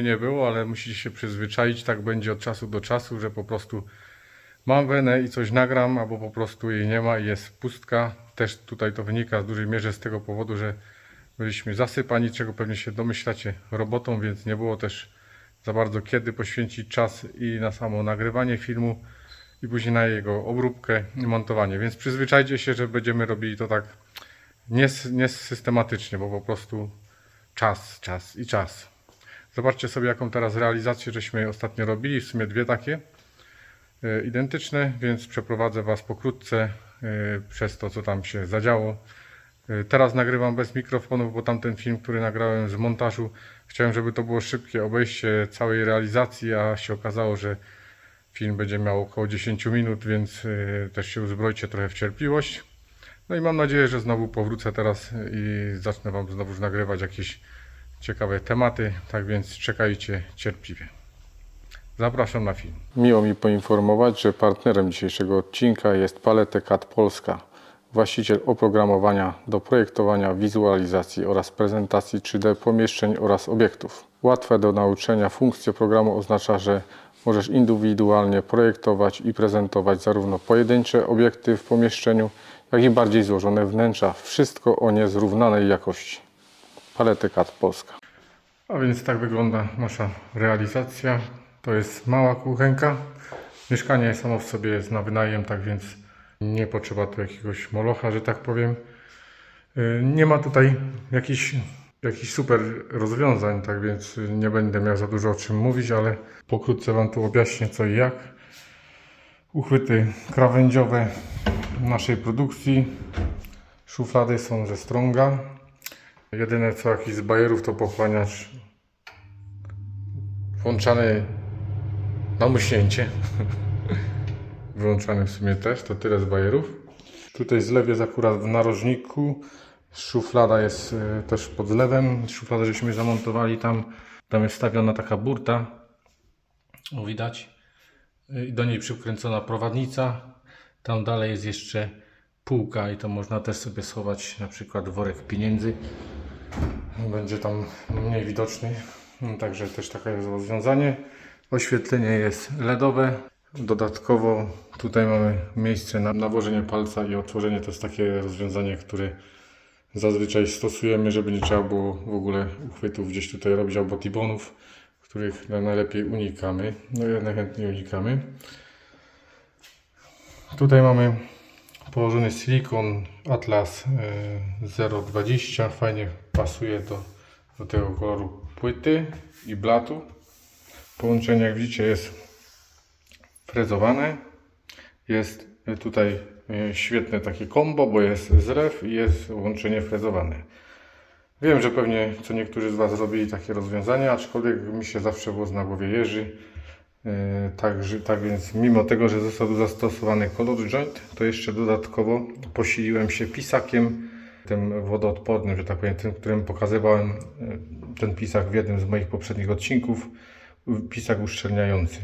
nie było, ale musicie się przyzwyczaić, tak będzie od czasu do czasu, że po prostu mam wenę i coś nagram, albo po prostu jej nie ma i jest pustka. Też tutaj to wynika w dużej mierze z tego powodu, że byliśmy zasypani, czego pewnie się domyślacie, robotą, więc nie było też za bardzo kiedy poświęcić czas i na samo nagrywanie filmu i później na jego obróbkę i montowanie. Więc przyzwyczajcie się, że będziemy robili to tak nie, nie systematycznie, bo po prostu czas, czas i czas. Zobaczcie sobie, jaką teraz realizację żeśmy ostatnio robili, w sumie dwie takie e, identyczne, więc przeprowadzę Was pokrótce e, przez to, co tam się zadziało. E, Teraz nagrywam bez mikrofonów, bo tamten film, który nagrałem z montażu, chciałem, żeby to było szybkie obejście całej realizacji, a się okazało, że film będzie miał około 10 minut, więc też się uzbrojcie trochę w cierpliwość. No i mam nadzieję, że znowu powrócę teraz i zacznę Wam znowu nagrywać jakieś ciekawe tematy, tak więc czekajcie cierpliwie. Zapraszam na film. Miło mi poinformować, że partnerem dzisiejszego odcinka jest Palette CAD Polska, właściciel oprogramowania do projektowania, wizualizacji oraz prezentacji 3D pomieszczeń oraz obiektów. Łatwe do nauczenia funkcje programu oznacza, że możesz indywidualnie projektować i prezentować zarówno pojedyncze obiekty w pomieszczeniu, jak i bardziej złożone wnętrza. Wszystko o niezrównanej jakości. Palette CAD Polska. A więc tak wygląda nasza realizacja. To jest mała kuchenka. Mieszkanie samo w sobie jest na wynajem, tak więc nie potrzeba tu jakiegoś molocha, że tak powiem. Yy, Nie ma tutaj jakichś, jakichś super rozwiązań, tak więc nie będę miał za dużo o czym mówić, ale pokrótce Wam tu objaśnię co i jak. Uchwyty krawędziowe naszej produkcji. Szuflady są ze Stronga. Jedyne co jakiś z bajerów to pochłaniacz włączany na muśnięcie. Wyłączany w sumie też, to tyle z bajerów. Tutaj zlew jest akurat w narożniku. Szuflada jest e, też pod zlewem. Szufladę żeśmy zamontowali tam. Tam jest stawiona taka burta. O, widać. E, I do niej przykręcona prowadnica. Tam dalej jest jeszcze półka i to można też sobie schować na przykład worek pieniędzy będzie tam mniej widoczny. No, Także też takie jest rozwiązanie. Oświetlenie jest LEDowe. Dodatkowo tutaj mamy miejsce na nałożenie palca i otworzenie. To jest takie rozwiązanie, które zazwyczaj stosujemy, żeby nie trzeba było w ogóle uchwytów gdzieś tutaj robić albo tibonów, których najlepiej unikamy. No i najchętniej unikamy. Tutaj mamy położony silikon Atlas e, 020 fajnie pasuje do, do tego koloru płyty i blatu. Połączenie jak widzicie jest frezowane. Jest tutaj e, świetne takie kombo bo jest zlew i jest łączenie frezowane. Wiem, że pewnie co niektórzy z Was robili takie rozwiązania aczkolwiek mi się zawsze włos na głowie jeży E, Także, tak więc mimo tego, że został zastosowany color joint, to jeszcze dodatkowo posiliłem się pisakiem, tym wodoodpornym, że tak powiem, tym, którym pokazywałem e, ten pisak w jednym z moich poprzednich odcinków, pisak uszczelniający.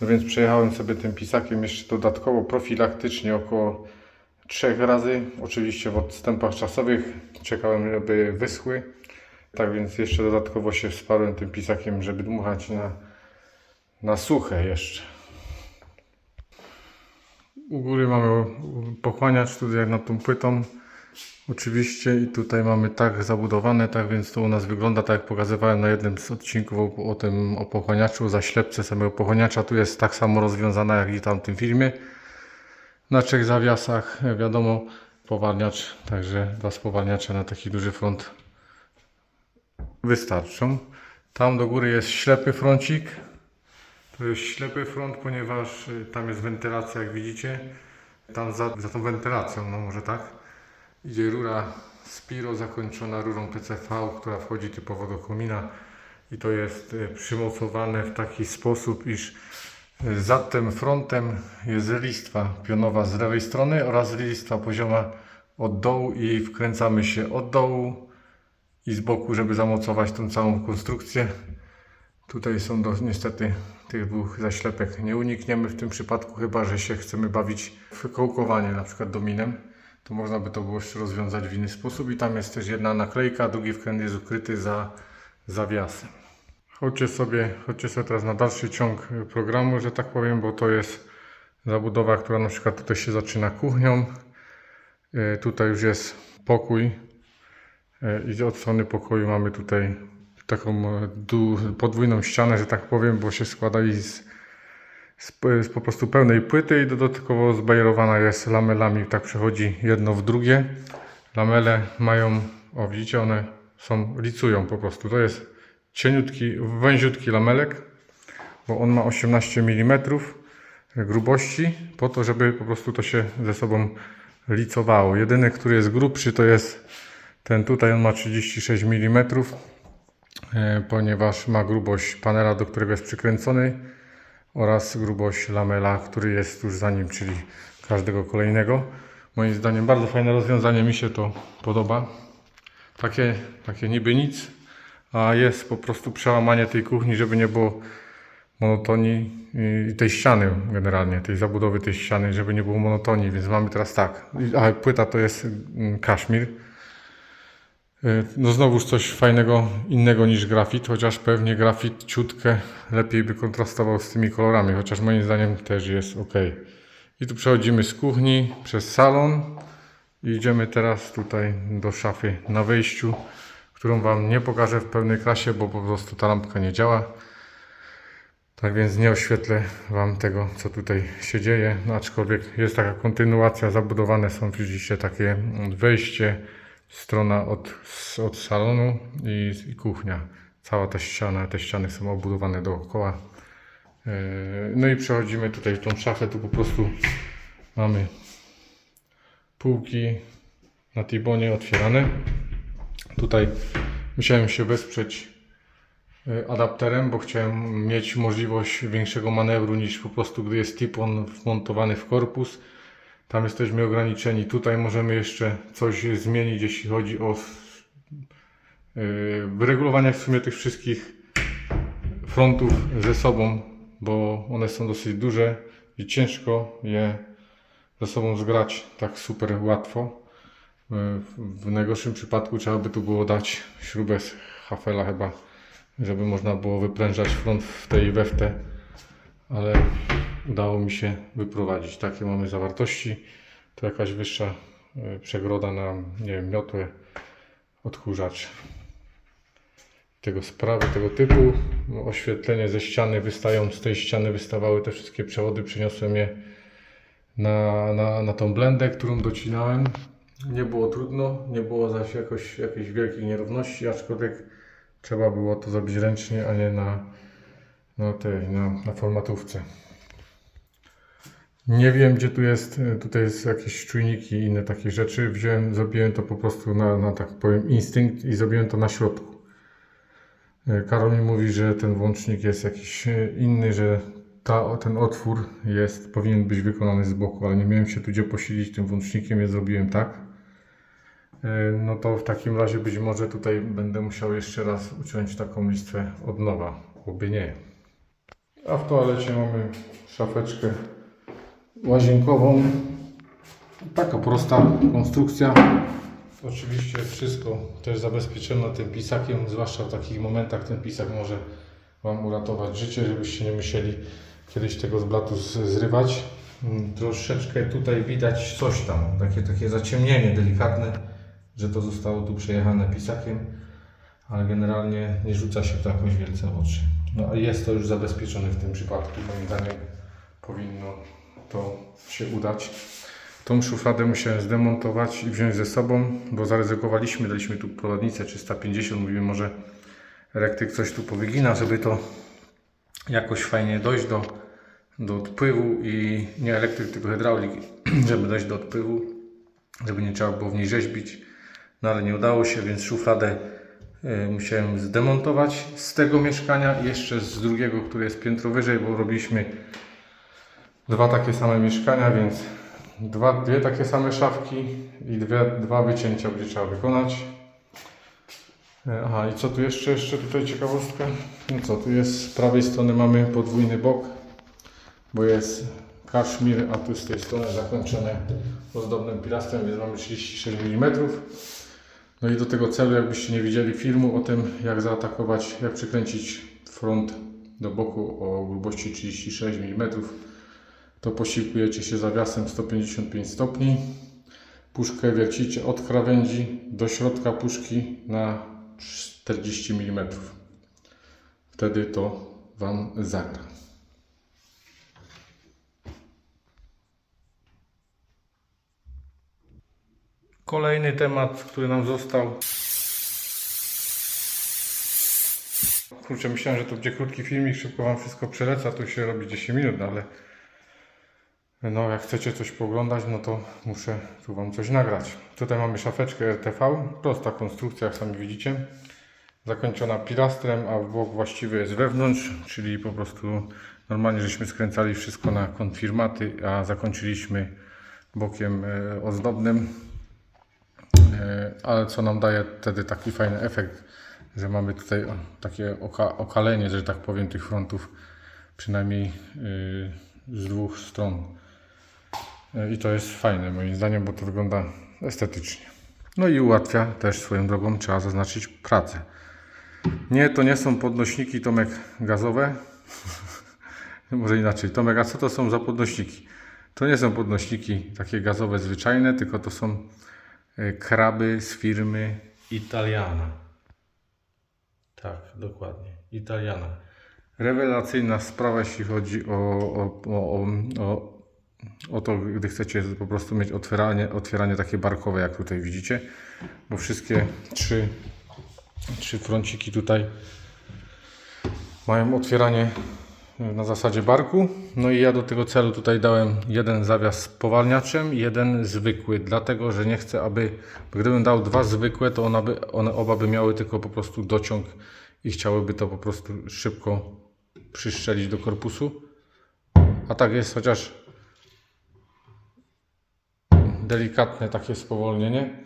No więc przejechałem sobie tym pisakiem jeszcze dodatkowo profilaktycznie około trzech razy, oczywiście w odstępach czasowych, czekałem, żeby wyschły. Tak więc jeszcze dodatkowo się wsparłem tym pisakiem, żeby dmuchać na na suche jeszcze. U góry mamy pochłaniacz tutaj nad tą płytą. Oczywiście i tutaj mamy tak zabudowane, tak więc to u nas wygląda tak jak pokazywałem na jednym z odcinków o, o tym o pochłaniaczu, zaślepce samego pochłaniacza. Tu jest tak samo rozwiązana jak i w tamtym filmie. Na trzech zawiasach wiadomo powalniacz, także dwa spowalniacze na taki duży front wystarczą. Tam do góry jest ślepy froncik. To jest ślepy front, ponieważ y, tam jest wentylacja, jak widzicie. Tam za, za tą wentylacją, no może tak, idzie rura Spiro zakończona rurą PCV, która wchodzi typowo do komina i to jest y, przymocowane w taki sposób, iż y, za tym frontem jest listwa pionowa z lewej strony oraz listwa pozioma od dołu i wkręcamy się od dołu i z boku, żeby zamocować tą całą konstrukcję. Tutaj są do, niestety tych dwóch zaślepek nie unikniemy w tym przypadku, chyba że się chcemy bawić w kołkowanie na przykład dominem. To można by to było rozwiązać w inny sposób. I tam jest też jedna naklejka, drugi wkręt jest ukryty za zawiasem. Chodźcie sobie, chodźcie sobie teraz na dalszy ciąg programu, że tak powiem, bo to jest zabudowa, która na przykład tutaj się zaczyna kuchnią. Y, Tutaj już jest pokój y, i od strony pokoju mamy tutaj taką e, podwójną ścianę, że tak powiem, bo się składali z, z, z po prostu pełnej płyty i dodatkowo zbajerowana jest lamelami, tak przechodzi jedno w drugie. Lamele mają, o widzicie, one są, licują po prostu. To jest cieniutki, węziutki lamelek, bo on ma 18 mm grubości, po to, żeby po prostu to się ze sobą licowało. Jedyny, który jest grubszy, to jest ten tutaj, on ma 36 mm, e, ponieważ ma grubość panela, do którego jest przykręcony oraz grubość lamela, który jest już za nim, czyli każdego kolejnego. Moim zdaniem bardzo fajne rozwiązanie, mi się to podoba. Takie, takie niby nic, a jest po prostu przełamanie tej kuchni, żeby nie było monotonii i tej ściany generalnie, tej zabudowy tej ściany, żeby nie było monotonii, więc mamy teraz tak. A płyta to jest mm, kaszmir. Y, No znowuż coś fajnego, innego niż grafit, chociaż pewnie grafit ciutkę lepiej by kontrastował z tymi kolorami, chociaż moim zdaniem też jest ok. I tu przechodzimy z kuchni przez salon i idziemy teraz tutaj do szafy na wejściu, którą Wam nie pokażę w pełnej krasie, bo po prostu ta lampka nie działa. Tak więc nie oświetlę Wam tego, co tutaj się dzieje, no, aczkolwiek jest taka kontynuacja, zabudowane są widzicie takie wejście, strona od, od salonu i, i kuchnia. Cała ta ściana, te ściany są obudowane dookoła. Yy, No i przechodzimy tutaj w tą szafę, tu po prostu mamy półki na Tibonie otwierane. Tutaj musiałem się wesprzeć y, adapterem, bo chciałem mieć możliwość większego manewru niż po prostu gdy jest tipon wmontowany w korpus. Tam jesteśmy ograniczeni. Tutaj możemy jeszcze coś zmienić, jeśli chodzi o yy, wyregulowanie w sumie tych wszystkich frontów ze sobą, bo one są dosyć duże i ciężko je ze sobą zgrać tak super łatwo. Yy, W najgorszym przypadku trzeba by tu było dać śrubę z hafela chyba, żeby można było wyprężać front w tej i ale udało mi się wyprowadzić. Takie mamy zawartości. To jakaś wyższa yy, przegroda na, nie wiem, miotłę, odkurzacz. Tego sprawy tego typu. No, Oświetlenie ze ściany wystają, z tej ściany wystawały te wszystkie przewody, przeniosłem je na, na, na tą blendę, którą docinałem. Nie było trudno, nie było zaś jakoś, jakiejś wielkiej nierówności, aczkolwiek trzeba było to zrobić ręcznie, a nie na, na tej, na, na formatówce. Nie wiem, gdzie tu jest, e, tutaj jest jakieś czujniki i inne takie rzeczy. Wziąłem, zrobiłem to po prostu na, na tak powiem, instynkt i zrobiłem to na środku. E, Karol mi mówi, że ten włącznik jest jakiś e, inny, że ta, ten otwór jest, powinien być wykonany z boku, ale nie miałem się tu gdzie posilić tym włącznikiem, więc zrobiłem tak. No to w takim razie być może tutaj będę musiał jeszcze raz uciąć taką listwę od nowa, oby nie. A w toalecie mamy szafeczkę łazienkową. Taka prosta konstrukcja. Oczywiście wszystko też zabezpieczone tym pisakiem, zwłaszcza w takich momentach ten pisak może Wam uratować życie, żebyście nie musieli kiedyś tego z blatu zrywać. Mm, Troszeczkę tutaj widać coś tam, takie, takie zaciemnienie delikatne, że to zostało tu przejechane pisakiem, ale generalnie nie rzuca się to jakoś wielce w oczy. No a jest to już zabezpieczone w tym przypadku, moim zdaniem powinno to się udać. Tą szufladę musiałem zdemontować i wziąć ze sobą, bo zaryzykowaliśmy, daliśmy tu prowadnicę 350, mówimy może elektryk coś tu powygina, żeby to jakoś fajnie dojść do, do odpływu i nie elektryk, tylko hydraulik, żeby dojść do odpływu, żeby nie trzeba było w niej rzeźbić. No ale nie udało się, więc szufladę y, musiałem zdemontować z tego mieszkania jeszcze z drugiego, które jest piętro wyżej, bo robiliśmy dwa takie same mieszkania, więc dwa, dwie takie same szafki i dwie, dwa wycięcia będzie trzeba wykonać. E, Aha, i co tu jeszcze? Jeszcze tutaj ciekawostka. No co, tu jest z prawej strony mamy podwójny bok, bo jest kaszmir, a tu z tej strony zakończone ozdobnym pilastrem, więc mamy 36 mm. No i do tego celu, jakbyście nie widzieli filmu o tym, jak zaatakować, jak przykręcić front do boku o grubości 36 mm, to posiłkujecie się zawiasem 155 stopni. Puszkę wiercicie od krawędzi do środka puszki na 40 mm. Wtedy to Wam zagra. Kolejny temat, który nam został. Kurczę, myślałem, że to będzie krótki filmik, szybko Wam wszystko przelecę, tu się robi 10 minut, no ale no jak chcecie coś pooglądać, no to muszę tu Wam coś nagrać. Tutaj mamy szafeczkę RTV, prosta konstrukcja, jak sami widzicie. Zakończona pilastrem, a bok właściwy jest wewnątrz, czyli po prostu normalnie żeśmy skręcali wszystko na konfirmaty, a zakończyliśmy bokiem e, ozdobnym. E, ale co nam daje wtedy taki fajny efekt, że mamy tutaj takie oka, okalenie, że tak powiem, tych frontów przynajmniej y, z dwóch stron. I to jest fajne moim zdaniem, bo to wygląda estetycznie. No i ułatwia też swoją drogą, trzeba zaznaczyć pracę. Nie, to nie są podnośniki Tomek gazowe. Może inaczej. Tomek, a co to są za podnośniki? To nie są podnośniki takie gazowe zwyczajne, tylko to są e, kraby z firmy Italiana. Tak, dokładnie. Italiana. Rewelacyjna sprawa, jeśli chodzi o, o, o, o, o, o to, gdy chcecie po prostu mieć otwieranie, otwieranie takie barkowe, jak tutaj widzicie. Bo wszystkie trzy, trzy fronciki tutaj mają otwieranie na zasadzie barku. No i ja do tego celu tutaj dałem jeden zawias z powalniaczem, jeden zwykły, dlatego że nie chcę, aby gdybym dał dwa zwykłe, to one, by, one oba by miały tylko po prostu dociąg i chciałyby to po prostu szybko przyszczelić do korpusu. A tak jest chociaż delikatne takie spowolnienie.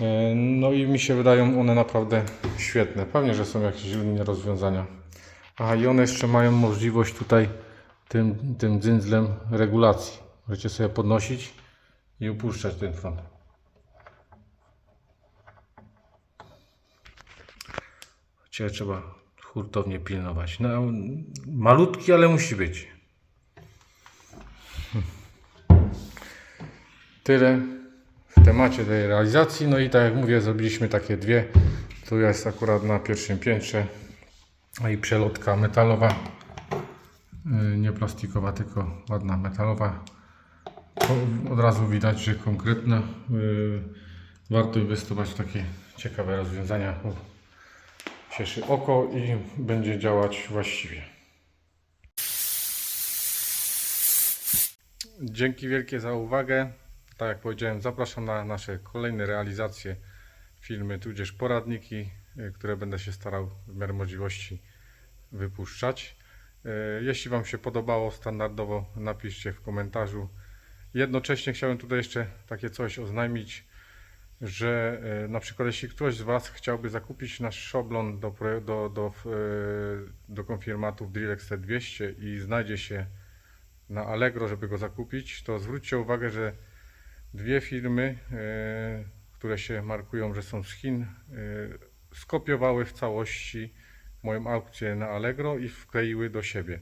E, No i mi się wydają one naprawdę świetne. Pewnie, że są jakieś inne rozwiązania. A i one jeszcze mają możliwość tutaj tym, tym dzyndzlem regulacji. Możecie sobie podnosić i upuszczać ten front. Cię trzeba hurtownie pilnować. No, malutki, ale musi być. Tyle w temacie tej realizacji. No i tak jak mówię, zrobiliśmy takie dwie. Tu jest akurat na pierwszym piętrze a i przelotka metalowa. Yy, Nie plastikowa, tylko ładna metalowa. Od razu widać, że konkretna. Yy, Warto inwestować w takie ciekawe rozwiązania. Cieszy oko i będzie działać właściwie. Dzięki wielkie za uwagę. Tak jak powiedziałem, zapraszam na nasze kolejne realizacje, filmy, tudzież poradniki, y, które będę się starał w miarę możliwości wypuszczać. Y, Jeśli Wam się podobało, standardowo napiszcie w komentarzu. Jednocześnie chciałem tutaj jeszcze takie coś oznajmić, że y, na przykład jeśli ktoś z Was chciałby zakupić nasz szablon do, do, do, do konfirmatów Drillex T200 i znajdzie się na Allegro, żeby go zakupić, to zwróćcie uwagę, że dwie firmy, e, które się markują, że są z Chin, e, skopiowały w całości moją aukcję na Allegro i wkleiły do siebie.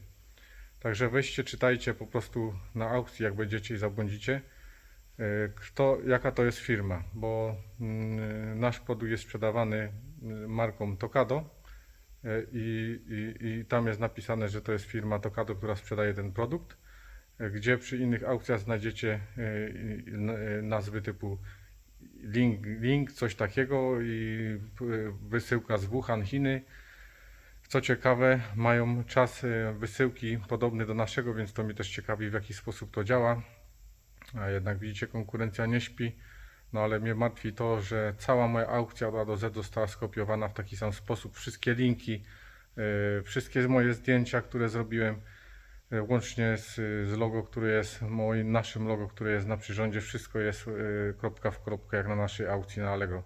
Także weźcie, czytajcie po prostu na aukcji, jak będziecie i zabłądzicie, e, kto, jaka to jest firma, bo mm, nasz produkt jest sprzedawany mm, marką Tokado i, i, i tam jest napisane, że to jest firma Tokado, która sprzedaje ten produkt gdzie przy innych aukcjach znajdziecie e, e, nazwy typu link, link coś takiego i e, wysyłka z Wuhan, Chiny. Co ciekawe, mają czas wysyłki podobny do naszego, więc to mnie też ciekawi, w jaki sposób to działa. A jednak widzicie, konkurencja nie śpi. No ale mnie martwi to, że cała moja aukcja od A do Z została skopiowana w taki sam sposób. Wszystkie linki, wszystkie moje zdjęcia, które zrobiłem, Łącznie z, z logo, które jest moim, naszym logo, które jest na przyrządzie, wszystko jest e, kropka w kropkę, jak na naszej aukcji na Allegro.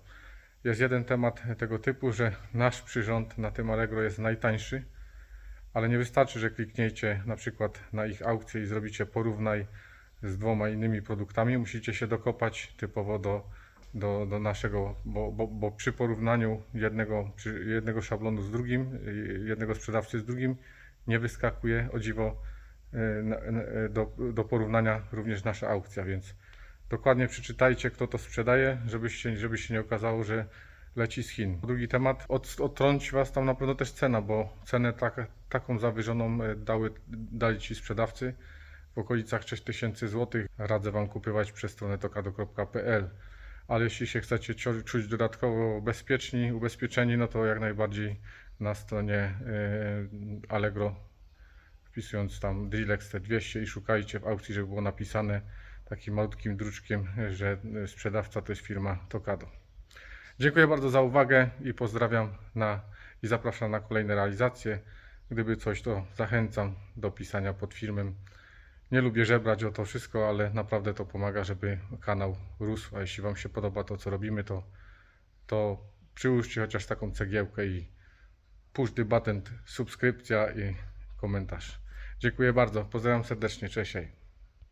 Jest jeden temat tego typu, że nasz przyrząd na tym Allegro jest najtańszy, ale nie wystarczy, że klikniecie na przykład na ich aukcję i zrobicie porównaj z dwoma innymi produktami. Musicie się dokopać typowo do, do, do naszego, bo, bo, bo przy porównaniu jednego, jednego szablonu z drugim, y, jednego sprzedawcy z drugim, nie wyskakuje o dziwo do, do porównania również nasza aukcja, więc dokładnie przeczytajcie, kto to sprzedaje, żebyście, żeby się nie okazało, że leci z Chin. Drugi temat, od, odtrąci Was tam na pewno też cena, bo cenę tak, taką zawyżoną e, dały, dali Ci sprzedawcy w okolicach 3000 zł. Radzę Wam kupywać przez stronę tokado.pl. Ale jeśli się chcecie czuć dodatkowo bezpieczni, ubezpieczeni, no to jak najbardziej na stronie e, Allegro wpisując tam Drilex T200 i szukajcie w aukcji, żeby było napisane takim malutkim druczkiem, że sprzedawca to jest firma Tokado. Dziękuję bardzo za uwagę i pozdrawiam na, i zapraszam na kolejne realizacje. Gdyby coś, to zachęcam do pisania pod filmem. Nie lubię żebrać o to wszystko, ale naprawdę to pomaga, żeby kanał rósł. A jeśli Wam się podoba to, co robimy, to, to przyłóżcie chociaż taką cegiełkę i push the button, subskrypcja i komentarz. Dziękuję bardzo. Pozdrawiam serdecznie. Cześć.